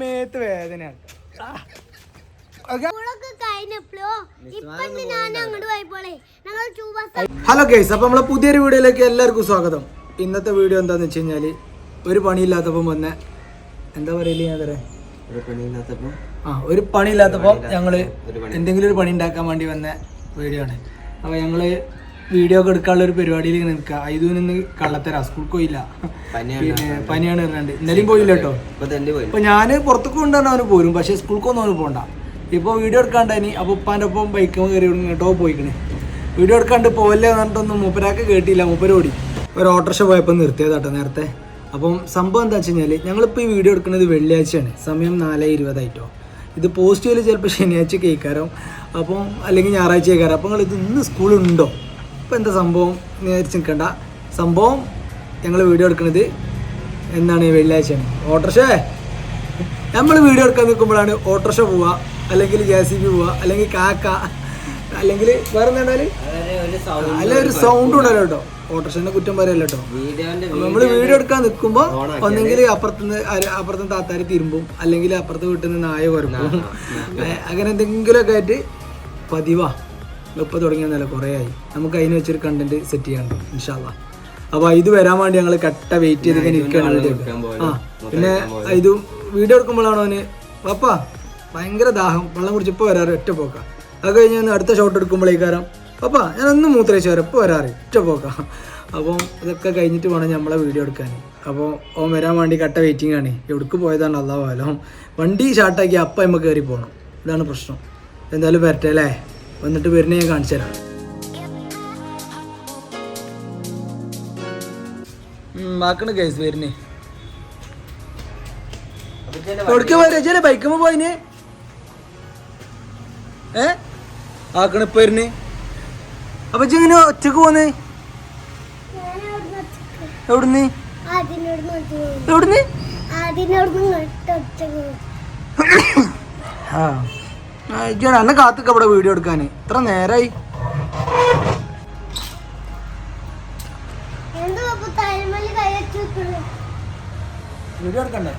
മേത്ത് വേദന hello guys അപ്പൊ നമ്മളെ പുതിയൊരു വീഡിയോയിലേക്ക് എല്ലാവർക്കും സ്വാഗതം. ഇന്നത്തെ വീഡിയോ എന്താന്ന് വെച്ച് കഴിഞ്ഞാൽ ഒരു പണിയില്ലാത്തപ്പം വന്ന എന്താ പറയൽ ഞാൻ തരാം ആ ഒരു പണിയില്ലാത്തപ്പം ഞങ്ങൾ എന്തെങ്കിലും ഒരു പണി ഉണ്ടാക്കാൻ വേണ്ടി വന്ന വീഡിയോ ആണ്. അപ്പൊ ഞങ്ങൾ വീഡിയോ ഒക്കെ എടുക്കാനുള്ള ഒരു പരിപാടിയിൽ ഇങ്ങനെ നിൽക്കുക. ഐതുവിൽ നിന്ന് കള്ളത്തരാ. സ്കൂൾ പോയില്ല. പനിയാണ്. പിന്നെ പനിയാണ് പറഞ്ഞിട്ട്. ഇന്നലെയും പോയില്ല കേട്ടോ. ഇപ്പൊ ഞാൻ പുറത്തേക്ക് കൊണ്ടുവന്ന അവന് പോരും. പക്ഷെ സ്കൂൾക്കൊന്നും അവന് പോണ്ട. ഇപ്പൊ വീഡിയോ എടുക്കാണ്ടി അപ്പൊ ഉപ്പാന്റെ ഒപ്പം ബൈക്ക് കയറി കേട്ടോ പോയിക്കണേ. വീഡിയോ എടുക്കാണ്ട് പോവല്ലേ എന്ന് പറഞ്ഞിട്ടൊന്നും മൂപ്പരാക്ക് കേട്ടില്ല. മൂപ്പര് ഓടി. ഒരു ഓട്ടോറിക്ഷ പോയപ്പോൾ നിർത്തിയതാട്ടോ നേരത്തെ. അപ്പം സംഭവം എന്താ വെച്ച് കഴിഞ്ഞാൽ ഞങ്ങളിപ്പോൾ ഈ വീഡിയോ എടുക്കുന്നത് വെള്ളിയാഴ്ചയാണ്. സമയം നാല് ഇരുപതായിട്ടോ. ഇത് പോസ്റ്റ് ചെയ്യൽ ചിലപ്പോൾ ശനിയാഴ്ച കേൾക്കാരോ അപ്പം അല്ലെങ്കിൽ ഞായറാഴ്ച കേൾക്കാരോ അപ്പം നിങ്ങൾ ഇത് ഇന്ന് സ്കൂളുണ്ടോ ഇപ്പം എന്താ സംഭവം വിചാരിച്ച് നിൽക്കണ്ട സംഭവം ഞങ്ങൾ വീഡിയോ എടുക്കുന്നത് എന്താണ് വെള്ളിയാഴ്ചയാണ്. ഓട്ടോറിക്ഷേ? നമ്മൾ വീഡിയോ എടുക്കാൻ നിൽക്കുമ്പോഴാണ് ഓട്ടോറിക്ഷ പോവുക അല്ലെങ്കിൽ ജെ സി ബി പോവുക അല്ലെങ്കിൽ കാക്ക അല്ലെങ്കിൽ വേറെ എന്താ പറഞ്ഞാൽ? ഒരു സൗണ്ട് അല്ല ഒരു സൗണ്ട് ഉണ്ടല്ലോ കേട്ടോ. ഓട്ടോറിക്ഷന്റെ കുറ്റം പറയല്ലോ കേട്ടോ. നമ്മൾ വീഡിയോ എടുക്കാൻ നിൽക്കുമ്പോൾ ഒന്നെങ്കിൽ അപ്പുറത്തുനിന്ന് അപ്പുറത്തുനിന്ന് താത്താരി തിരുമ്പും അല്ലെങ്കിൽ അപ്പുറത്ത് വീട്ടിൽ നിന്ന് നായ കുറക്കും അങ്ങനെ എന്തെങ്കിലുമൊക്കെ ആയിട്ട് പതിവാ. ഇപ്പൊ തുടങ്ങിയെന്നല്ല കുറേ ആയി നമുക്ക് അതിന് വെച്ചൊരു കണ്ടന്റ് സെറ്റ് ചെയ്യാണ്ട് ഇൻഷാല്ല അപ്പൊ ഇത് വരാൻ വേണ്ടി ഞങ്ങൾ കട്ട വെയിറ്റ് ചെയ്ത് നിൽക്കുകയാണ് ആ പിന്നെ ഇത് വീഡിയോ എടുക്കുമ്പോഴാണ് അവന് പപ്പാ ഭയങ്കര ദാഹം വെള്ളം കുടിച്ച് ഇപ്പോൾ വരാറ് ഒറ്റ പോക്ക. അത് കഴിഞ്ഞ് അടുത്ത ഷോട്ട് എടുക്കുമ്പോഴേക്കാരം പപ്പാ ഞാൻ ഒന്ന് മൂത്രയിച്ച് വരാം ഇപ്പോൾ വരാറ് ഒറ്റ പോക്ക. അപ്പോൾ ഇതൊക്കെ കഴിഞ്ഞിട്ട് വേണം നമ്മളെ വീഡിയോ എടുക്കാൻ. അപ്പോൾ ഓൻ വരാൻ വേണ്ടി കട്ട വെയിറ്റിംഗ് ആണ്. എവിടേക്ക് പോയതാണ് അതാവാലോ വണ്ടി ഷാർട്ടാക്കി അപ്പം നമ്മൾ കയറി പോകണം ഇതാണ് പ്രശ്നം. എന്തായാലും വരട്ടെ അല്ലേ? വന്നിട്ട് വരുന്ന ഞാൻ കാണിച്ചു തരാം. ആക്കണ കേസ് വരുന്നേ. കൊടുക്ക വരാ ബൈക്കുമ്പോ പോയിന്? ഏ? ആക്കണ ഇപ്പൊ വരുന്നേ. അപ്പൊ ഇങ്ങനെ ഒറ്റയ്ക്ക് പോന്നേ? എവിടുന്ന്? എവിടുന്ന്? ആ. ഇജ്ജാണ് എന്നെ കാത്തിക്ക ഇവിടെ വീഡിയോ എടുക്കാൻ ഇത്ര നേരായി. വീഡിയോ എടുക്കണ്ടേ?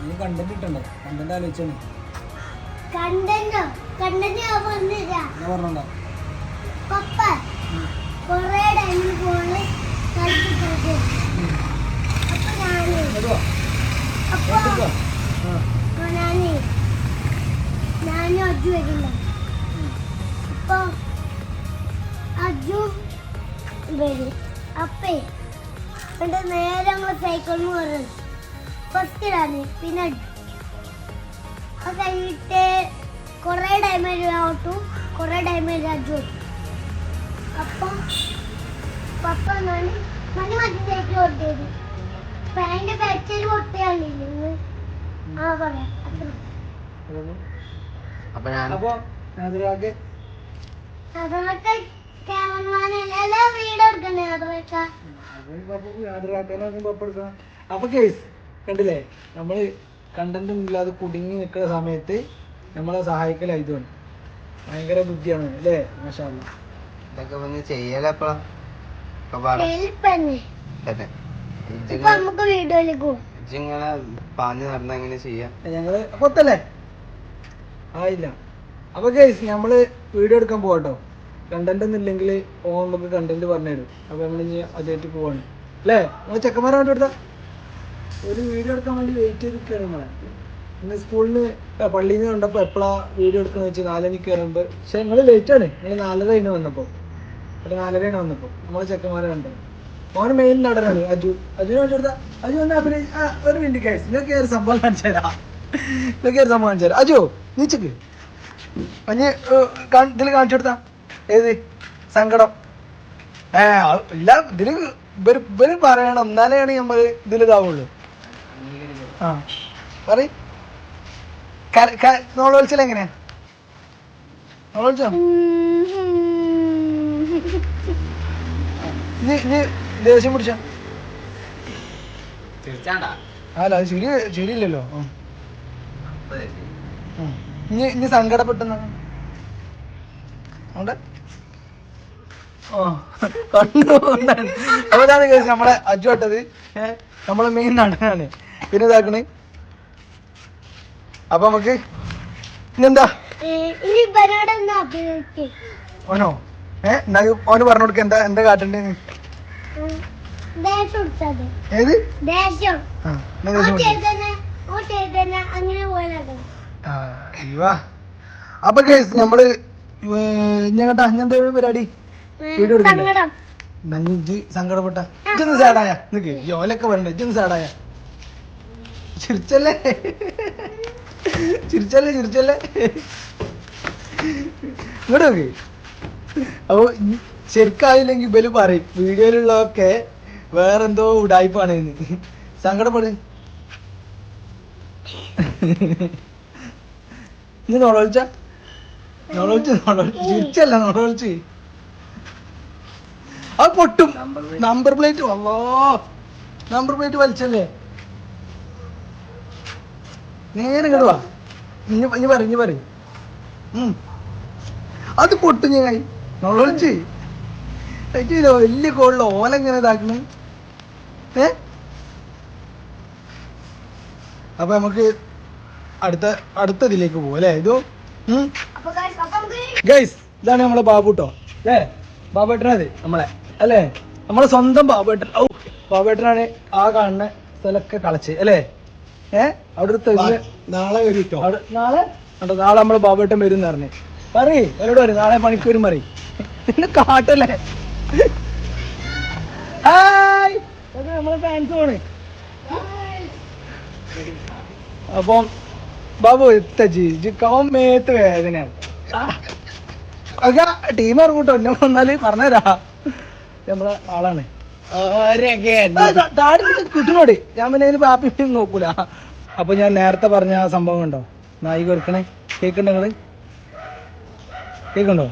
നീ കണ്ടന്റ് ഇട്ടണ്ടേ? കണ്ടന്റ്? ആലോചിച്ചാണ് പറഞ്ഞോ പപ്പ കൊറേ ടൈമിൽ അപ്പൊ ഞാനേ അപ്പൊ ഞാൻ ഞാനും അജു വരില്ല അപ്പൊ അജു വരും. അപ്പേ എന്നിട്ട് നേരെ ഞങ്ങൾ സൈക്കിളിൽ കയറും ഫസ്റ്റിലാണ് പിന്നെ അജു. അത് കുറേ ടൈമിൽ ഓട്ടും. കുറേ ടൈമിൽ അജു ഓട്ടും. അപ്പം പപ്പ ഞാൻ മണി മതി സൈക്കിൾ ഓട്ടിയത് അപ്പൊ അതിന്റെ ബാക്കിൽ പൊട്ടിയാണ്ടില്ല ആ പറയാം. അത്ര അപ്പൊ ഞാൻ അപ്പൊ കേസ് കണ്ടില്ലേ? നമ്മൾ കണ്ടന്റും ഇല്ലാതെ കുടുങ്ങി നിൽക്കുന്ന സമയത്ത് നമ്മളെ സഹായിക്കലായി തോന്നി ഭയങ്കര ബുദ്ധിയാണ് അല്ലേ? മാഷാ ഇതൊക്കെ വന്ന് ചെയ്യലപ്പോ പാഞ്ഞു നടന്ന എങ്ങനെ ചെയ്യാ? ഞങ്ങൾ പൊത്തല്ലേ? ആയില്ല. അപ്പൊ കേസ് നമ്മൾ വീഡിയോ എടുക്കാൻ പോവാട്ടോ. കണ്ടന്റ് ഒന്നും ഇല്ലെങ്കിൽ ഓൻ നമുക്ക് കണ്ടന്റ് പറഞ്ഞുതരും. അപ്പൊ നമ്മൾ ഇനി അതായിട്ട് പോവാണ്. അല്ലേ? നമ്മൾ ചെക്കന്മാരെ വേണ്ടി ഒരു വീഡിയോ എടുക്കാൻ വേണ്ടി വെയിറ്റ് ചെയ്തിരിക്കുകയാണ് നമ്മളെ ഇന്ന് സ്കൂളിൽ നിന്ന് പള്ളിയിൽ നിന്ന് കണ്ടപ്പോൾ എപ്പോഴാ വീഡിയോ എടുക്കുന്നത് വെച്ചാൽ നാലരയ്ക്ക് കയറുമ്പോൾ പക്ഷെ നിങ്ങൾ ലേറ്റ് ആണ്. നിങ്ങൾ നാലര കഴിഞ്ഞ് വന്നപ്പോൾ ഒരു നാലരയാണ് വന്നപ്പോൾ നമ്മൾ ചെക്കന്മാരെ കണ്ടത് ഓന് മെയിൻ നടനാണ്. അജു. അജുനെ വേണ്ടി എടുത്താ അജു പിന്നെ ആ, ഒരു മിനിറ്റ് കേസ് ഇതൊക്കെ ഒരു സംഭവം കാണിച്ചു തരാം. ഇതൊക്കെ ഒരു സംഭവം കാണിച്ചു തരാം. അജു! നീച്ചക്ക്. അഞ്ഞ് ഇതിൽ കാണിച്ചു കൊടുത്താ ഏത്? സങ്കടം. ഏ ഇല്ല ഇതിൽ ഇവർ പറയണം. എന്നാലാണ് നമ്മൾ ഇതിൽ ഇതാവുള്ളൂ. ആ. പറ നോളോത്സവം എങ്ങനെയാ നോളോത്സവം ഇത് ഇത് ദേഷ്യം പിടിച്ച? അല്ല അത് ശരി ശരിയില്ലല്ലോ. ആ. ഇനി ഇനി അപ്പൊ നമ്മളെ അജു ഇട്ടത് നമ്മളെ മെയിൻ നടനാണ്. പിന്നെ ഇതാക്കണ് അപ്പൊ നമുക്ക് ഏ, അഭിനയിക്ക്. ഓനോ? ഏഹ് എന്നാ ഓന് പറഞ്ഞു കൊടുക്ക. എന്താ എന്താ കാട്ടണ്ടേ? ഏത്? അങ്ങനെ പോയാലോ. അപ്പൊ കേസ് നമ്മൾ ഞങ്ങട്ടാ ഒരു പരിപാടി വീഡിയോ നഞ്ചി സങ്കടപ്പെട്ട? ഇജൊന്ന് സാഡായ നിക്ക് ജോലൊക്കെ വരണ്ട ഇജൊന്ന് സാഡായ ചിരിച്ചല്ലേ? ചിരിച്ചല്ലേ ചിരിച്ചല്ലേ? ഇങ്ങോട്ട് നോക്ക്. അപ്പൊ ശരിക്കായില്ലെങ്കി ശരിക്കായില്ലെങ്കിൽ ഇവൽ പറയും വീഡിയോയിലുള്ളതൊക്കെ വേറെന്തോ ഉടായ്പാണ് സങ്കടപ്പെട്. നീ നോളൊളിച്ച നോളൊളിച്ച് നോളൊളിച്ച് ചിരിച്ചല്ല നോളൊളിച്ച് അത് പൊട്ടും. നമ്പർ പ്ലേറ്റ് അല്ലോ നമ്പർ പ്ലേറ്റ് വലിച്ചല്ലേ? നേരെ കിടുവാ ഇനി ഇനി പറ ഇനി പറ. അത് പൊട്ടും ഞാൻ. നോളൊളിച്ച് പറ്റില്ല വലിയ കോളിൽ ഓല എങ്ങനെ ഇതാക്കണ്. ഏ? അപ്പൊ നമുക്ക് അടുത്ത അടുത്തതിലേക്ക് ഇതിലേക്ക് പോവാം അല്ലേ? ഇതോ ഗൈസ് ഇതാണ് നമ്മളെ ബാബുട്ടോ അല്ലേ? ബാബേട്ടനത് നമ്മളെ അല്ലേ? നമ്മളെ സ്വന്തം ബാബേട്ടൻ ഔ ബാബേട്ടനാണ് ആ കാണുന്ന സ്ഥലമൊക്കെ കളച്ച് അല്ലേ? ഏ? അവിടെ തെങ്ങ്. നാളെ വരും അവിടെ നാളെ? കണ്ടോ നാളെ നമ്മളെ ബാബേട്ടൻ വരും എന്ന് പറഞ്ഞു. പറയ് അവരോട് പറയും നാളെ പണിക്ക് വരും പറയും. പിന്നെ കാട്ടല്ലേ? നമ്മളെ ഫാൻസ് ആണ്. അപ്പം ബാബു എത്ത ജി കവൻ മേത്ത് വേദനയാണ് അക ടീം ഇറങ്ങൂട്ടോ എന്നെ വന്നാൽ പറഞ്ഞുതരാ നമ്മളെ ആളാണ്. താടി കിട്ടുന്നോട്. ഞാൻ പിന്നെ അതിന് പാപ്പി നോക്കൂല. അപ്പൊ ഞാൻ നേരത്തെ പറഞ്ഞ ആ സംഭവം ഉണ്ടോ നായി കൊടുക്കണേ കേക്കുണ്ടോ നിങ്ങൾ? കേക്കുണ്ടോ?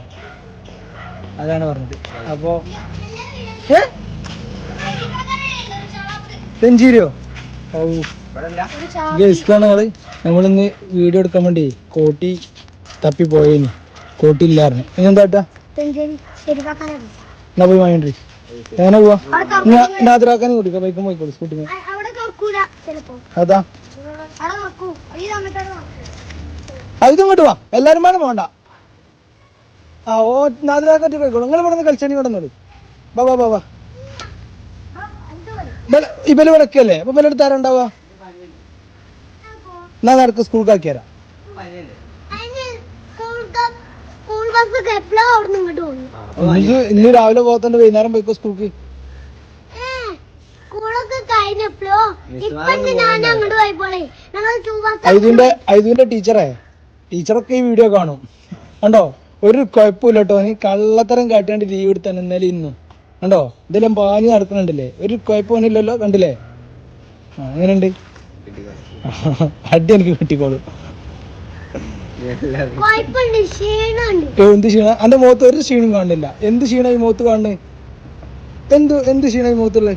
അതാണ് പറഞ്ഞത്. അപ്പോ ഏ? സെഞ്ചീരിയോ ഓ ഗസ്റ്റാണ് ഞങ്ങൾ നമ്മളിന്ന് വീഡിയോ എടുക്കാൻ വേണ്ടി കോട്ടി തപ്പി പോയേനി. കോട്ടി ഇല്ലായിരുന്നു ഇനി എന്താ സെഞ്ചുറി ശരിയാക്കാനാണ് എന്നാ പോയി വാങ്ങി എങ്ങനെ പോവാ? കൂട്ടി ബൈക്കും പോയിക്കോളൂ സ്കൂട്ടി അവിടെ നോക്കൂല ചിലപ്പോ. അതാ. അത് ഇങ്ങോട്ട് വാ. എല്ലാരും വേണം വേണ്ട ആ ഓ നാദിരാക്കാറ്റ് പോയിക്കോളൂ. നിങ്ങൾ ഇവിടെ നിന്ന് കളിച്ചാണി ഇവിടെ നിന്നോളൂ. ബാ ബാ ബാ ബാ. ഇബൽ ഇബൽ അപ്പൊ ഇബലെ അടുത്ത് ആരുണ്ടാവുക എന്നാ നടക്ക് സ്കൂൾക്ക് ആക്കിയരാ അതിന് സ്കൂൾ ക- സ്കൂൾ ബസ് എപ്പോഴാ അവിടെ നിന്ന് ഇങ്ങോട്ട് പോകുന്നു ഇന്ന് ഇന്ന് രാവിലെ പോകത്തോണ്ട് വൈകുന്നേരം പോയിക്കോ സ്കൂൾക്ക് ഐതുവിന്റെ ഐതുവിന്റെ ടീച്ചറേ ടീച്ചറൊക്കെ ഈ വീഡിയോ കാണും. കണ്ടോ? ഒരു കുഴപ്പമില്ല കേട്ടോ നീ കള്ളത്തരം കാട്ടിയാണ്ട് ലീവ് എടുത്താണ് ഇന്നലെ ഇന്നും. കണ്ടോ? ഇതെല്ലാം പാഞ്ഞ് നടക്കുന്നുണ്ടല്ലേ? ഒരു കുഴപ്പമൊന്നുമില്ലല്ലോ കണ്ടില്ലേ? അങ്ങനെയുണ്ട് അടി എനിക്ക് കിട്ടിക്കോളൂ. എന്ത് ക്ഷീണ? എന്റെ മുഖത്ത് ഒരു ക്ഷീണം കാണുന്നില്ല എന്ത് ക്ഷീണ ഈ മുഖത്ത് കാണുന്നേ എന്ത് എന്ത് ക്ഷീണ ഈ മുഖത്തുള്ളത്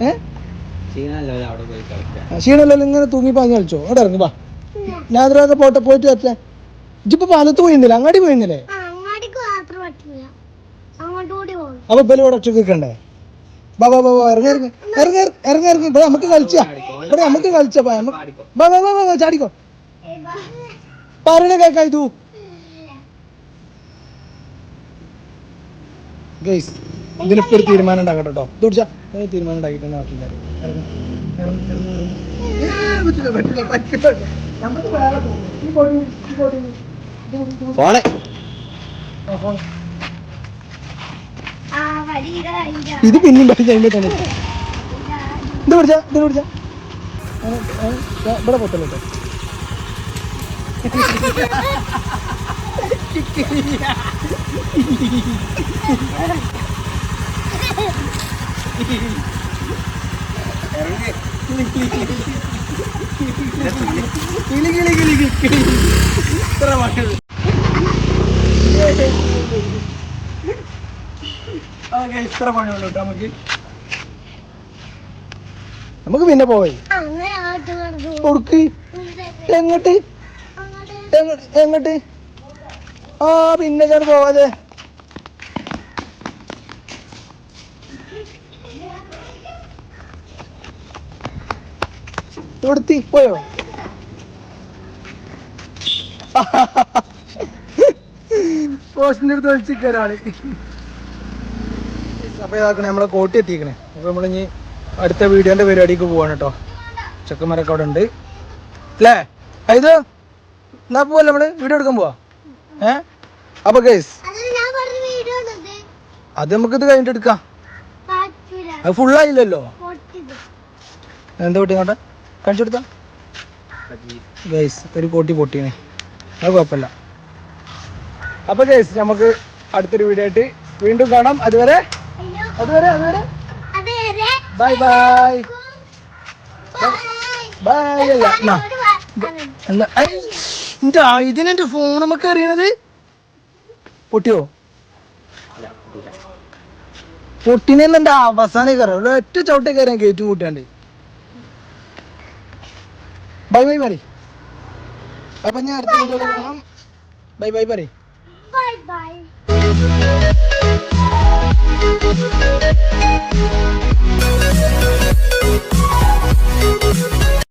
ഏ? അവിടെ പോയി കളിക്കാം. ആ, ഇങ്ങനെ തൂങ്ങി പാഞ്ഞ് കളിച്ചോ? അവിടെ ഇറങ്ങി വാ. ഞായറാഴ്ച പോട്ടെ പോയിട്ട് വരട്ടെ. ഇജിപ്പോ പാലത്ത് പോയിന്നില്ല അങ്ങാടി പോയിന്നില്ലേ അപ്പൊ ഇപ്പൊ ഇവിടെ ഒറ്റ നിൽക്കണ്ടേ? ബാ ബാ ബാ ഇറങ്ങി ഇറങ്ങി ഇറങ്ങി ഇറങ്ങി ഇറങ്ങി ഇവിടെ നമുക്ക് കളിച്ചാ ഇവിടെ നമുക്ക് കളിച്ചാ ബാ നമുക്ക് ബാ ബാ ബാ ബാ, ചാടിക്കോ പറയണ കേക്കാ ഇതു ഗൈസ് ഇതിനിപ്പോ ഒരു തീരുമാനം ഉണ്ടാക്കട്ടെ കേട്ടോ ഇത് തീരുമാനം ഉണ്ടാക്കിയിട്ട് നാട്ടിൽ നമുക്ക് വേറെ പോകും. ഈ പൊടി, ഈ പൊടി. പോണേ ആ വരിക ഇല്ല. ഇത് പിന്നെയും പഠിച്ച അതിന്റെ തന്നെ ഇത് പിടിച്ച ഇത് പിടിച്ച. ഇവിടെ പൊത്തല്ലോ കേട്ടോ. കിളി കിളി കിളി കിളി കിളി. ഇത്ര മക്കൾ. ഇത്ര പണിയുള്ളൂ കേട്ടോ നമുക്ക്. നമുക്ക് പിന്നെ പോയി നടന്നു. കൊടുക്ക് എങ്ങോട്ട്? എങ്ങട്ട്? ആ പിന്നെ ഞാൻ പോവാതെ. കൊടുത്തി പോയോ? പോസ്റ്റിന്റെ അടുത്ത് വലിച്ചിക്ക ഒരാൾ അപ്പൊ ഇതാക്കണേ നമ്മളെ കോട്ടി എത്തിക്കണേ അപ്പൊ ഇനി അടുത്ത വീഡിയോന്റെ പരിപാടിക്ക് പോവാണ് കേട്ടോ ചെക്കന്മാരൊക്കെ അവിടെ ഉണ്ട്. അല്ലേ ഇത് എന്നാ പോവല്ലേ നമ്മൾ? വീഡിയോ എടുക്കാൻ പോവാ? ഏ? അപ്പൊ ഗൈസ് ഉള്ളത് അത് നമുക്ക് ഇത്. കഴിഞ്ഞിട്ട് എടുക്കാം. അത് ഫുള്ളായില്ലല്ലോ എന്താ പൊട്ടി നോട്ടെ? കാണിച്ചു കൊടുത്താ? ഗൈസ് ഒരു കോട്ടി പൊട്ടീനെ. അത് കുഴപ്പമില്ല. അപ്പൊ ഗൈസ് നമുക്ക് അടുത്തൊരു വീഡിയോ ആയിട്ട് വീണ്ടും കാണാം. അതുവരെ അതുവരെ അതുവരെ. അത് വരെ ബൈ ബൈ ബൈ അല്ല എന്റെ ഇതിനെന്റെ ഫോൺ നമുക്ക് അറിയണത്? പൊട്ടിയോ? പൊട്ടിനെന്ന് എന്റെ അവസാനം കയറാം? ഒറ്റ ചവിട്ടേ കയറാൻ കയറ്റും കൂട്ടാണ്ട് ബൈ ബൈ പറ അപ്പൊ ഞാൻ അടുത്ത ബൈ ബൈ പറ Thank you.